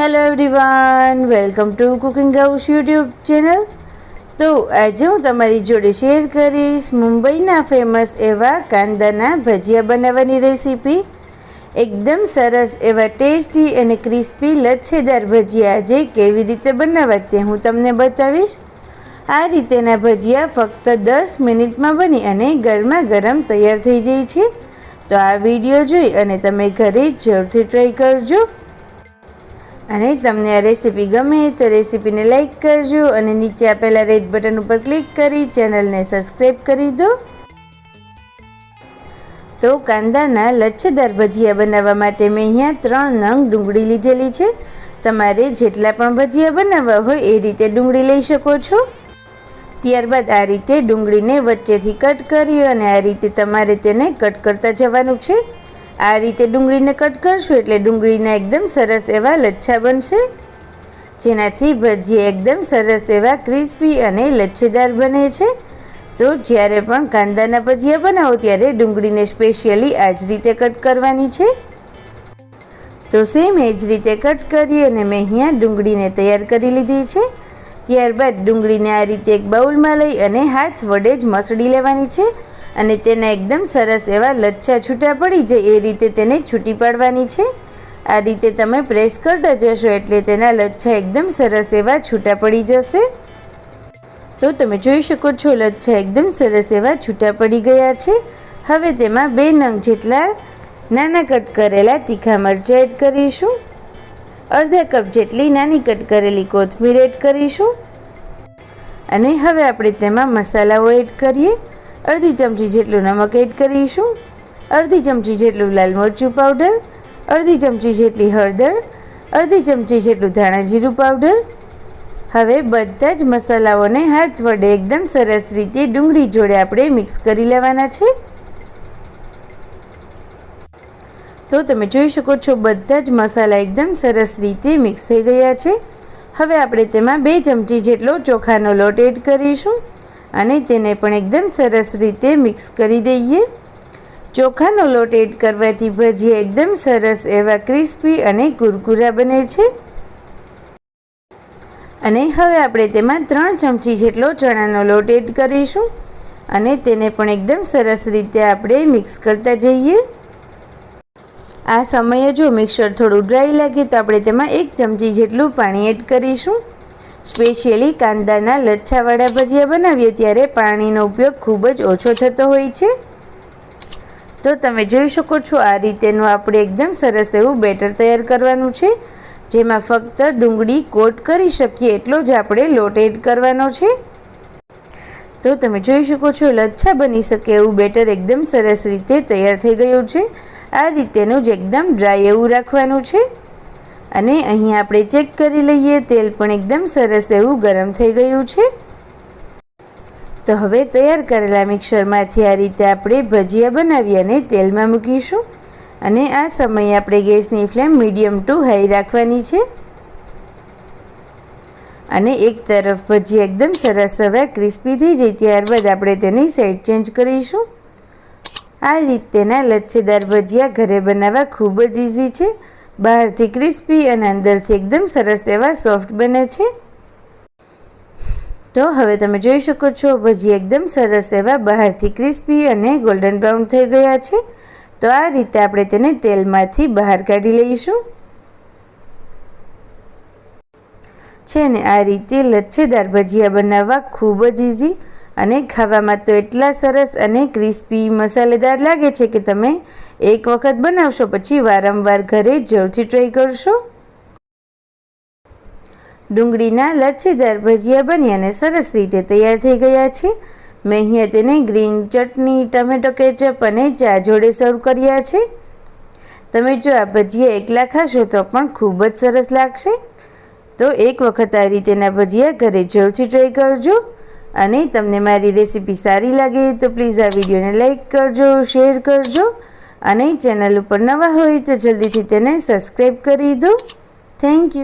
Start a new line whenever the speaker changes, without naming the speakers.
Hello everyone welcome to cooking house YouTube channel તો આજે હું તમારી જોડે શેર કરીશ મુંબઈના ફેમસ એવા કાંદાના ભજીયા બનાવવાની રેસીપી એકદમ સરસ એવા ટેસ્ટી અને ક્રિસ્પી લચ્છેદાર ભજીયા આજે કેવી રીતે બનાવવા તે હું તમને બતાવીશ. આ રીતેના ભજીયા ફક્ત દસ મિનિટમાં બની અને ગરમા ગરમ તૈયાર થઈ જાય છે. તો આ વીડિયો જોઈ અને તમે ઘરે જ જરૂરથી ટ્રાય કરજો. અને તમને આ રેસીપી ગમે તો રેસીપીને લાઇક કરજો અને નીચે આપેલા રેડ બટન ઉપર ક્લિક કરી ચેનલને સબસ્ક્રાઈબ કરી દો. તો કાંદાના લચ્છેદાર ભજીયા બનાવવા માટે મેં અહીંયા ત્રણ નંગ ડુંગળી લીધેલી છે. તમારે જેટલા પણ ભજીયા બનાવવા હોય એ રીતે ડુંગળી લઈ શકો છો. ત્યારબાદ આ રીતે ડુંગળીને વચ્ચેથી કટ કરી અને આ રીતે તમારે તેને કટ કરતા જવાનું છે. આ રીતે ડુંગળીને કટ કરશું એટલે ડુંગળીના એકદમ સરસ એવા લચ્છા બનશે. જેનાથી ભજી એકદમ સરસ એવા ક્રિસ્પી અને લચ્છેદાર બને છે. તો જ્યારે પણ કાંદાના ભજીયા બનાવો ત્યારે ડુંગળીને સ્પેશિયલી આ જ રીતે કટ કરવાની છે. તો સેમ એ જ રીતે કટ કરી અને મેં અહીંયા ડુંગળીને તૈયાર કરી લીધી છે. ત્યારબાદ ડુંગળીને આ રીતે એક બાઉલમાં લઈ અને હાથ વડે જ મસળી લેવાની છે. અને તેના એકદમ સરસ એવા લચ્છા છૂટા પડી જાય, એ રીતે તેને છૂટી પાડવાની છે. આ રીતે તમે પ્રેસ કરતા જશો એટલે તેના લચ્છા એકદમ સરસ એવા છૂટા પડી જશે. તો તમે જોઈ શકો છો, લચ્છા એકદમ સરસ એવા છૂટા પડી ગયા છે. હવે તેમાં બે નંગ જેટલા નાના કટ કરેલા તીખા મરચાં એડ કરીશું. અડધા કપ જેટલી નાની કટ કરેલી કોથમીર એડ કરીશું. અને હવે આપણે તેમાં મસાલાઓ એડ કરીએ. અડધી ચમચી જેટલું નમક એડ કરીશું, અડધી ચમચી જેટલું લાલ મરચું પાવડર અડધી ચમચી જેટલી હળદર, અડધી ચમચી જેટલું ધાણા જીરું પાવડર હવે બધા જ મસાલાઓને હાથ વડે એકદમ સરસ રીતે ડુંગળી જોડે આપણે મિક્સ કરી લેવાના છે. તો તમે જોઈ શકો છો બધા જ મસાલા એકદમ સરસ રીતે મિક્સ થઈ ગયા છે. હવે આપણે તેમાં બે ચમચી જેટલો ચોખાનો લોટ એડ કરીશું. અને તેને પણ એકદમ સરસ રીતે મિક્સ કરી દઈએ. ચોખાનો લોટ એડ કરવાથી ભજીયા એકદમ સરસ એવા ક્રિસ્પી અને કુરકુરા બને છે. અને હવે આપણે તેમાં ત્રણ ચમચી જેટલો ચણાનો લોટ એડ કરીશું અને તેને પણ એકદમ સરસ રીતે આપણે મિક્સ કરતા જઈએ. આ સમયે જો મિક્સર થોડું ડ્રાય લાગે તો આપણે તેમાં એક ચમચી જેટલું પાણી એડ કરીશું. સ્પેશિયલી કાંદાના લચ્છાવાળા ભજીયા બનાવીએ ત્યારે પાણીનો ઉપયોગ ખૂબ જ ઓછો થતો હોય છે. તો તમે જોઈ શકો છો આ રીતેનું આપણે એકદમ સરસ એવું બેટર તૈયાર કરવાનું છે. જેમાં ફક્ત ડુંગળી કોટ કરી શકીએ એટલો જ આપણે લોટ એડ કરવાનો છે. તો તમે જોઈ શકો છો લચ્છા બની શકે એવું બેટર એકદમ સરસ રીતે તૈયાર થઈ ગયું છે. આ રીતેનું જ એકદમ ડ્રાય એવું રાખવાનું છે. અને અહીં આપણે ચેક કરી લઈએ, તેલ પણ એકદમ સરસ એવું ગરમ થઈ ગયું છે. તો હવે તૈયાર કરેલા મિક્સરમાંથી આ રીતે આપણે ભજીયા બનાવી અને તેલમાં મૂકીશું. અને આ સમયે આપણે ગેસની ફ્લેમ મીડિયમ ટુ હાઈ રાખવાની છે. અને એક તરફ ભજી એકદમ સરસ, હવે ક્રિસ્પી થઈ જાય ત્યારબાદ આપણે તેની સાઈડ ચેન્જ કરીશું. આ રીતેના લચ્છેદાર ભજીયા ઘરે બનાવવા ખૂબ જ ઇઝી છે. બહારથી ક્રિસ્પી અને અંદરથી એકદમ સરસ એવા સોફ્ટ બને છે. તો હવે તમે જોઈ શકો છો, ભજી એકદમ સરસ એવા બહારથી ક્રિસ્પી અને ગોલ્ડન બ્રાઉન થઈ ગયા છે. તો આ રીતે આપણે તેને તેલમાંથી બહાર કાઢી લઈશું. છે ને, આ રીતે લચ્છેદાર ભજીયા બનાવવા ખૂબ જ ઇઝી અને ખાવામાં તો એટલા સરસ અને ક્રિસ્પી મસાલેદાર લાગે છે કે તમે એક વખત બનાવશો પછી વારંવાર ઘરે જરૂરથી ટ્રાય કરશો. ડુંગળીના લચ્છેદાર ભજીયા બની અને સરસ રીતે તૈયાર થઈ ગયા છે. મેં અહીંયા તેને ગ્રીન ચટણી, ટમેટો કેચઅપ અને ચા જોડે સર્વ કર્યા છે. તમે જો આ ભજીયા એકલા ખાશો તો પણ ખૂબ જ સરસ લાગશે. તો એક વખત આ રીતેના ભજીયા ઘરે જરૂરથી ટ્રાય કરજો. અને તમને મારી રેસીપી સારી લાગે તો પ્લીઝ આ વિડીયોને લાઇક કરજો, શેર કરજો. અને ચેનલ ઉપર નવા હોય તો જલ્દીથી તેને સબસ્ક્રાઈબ કરી દો. Thank you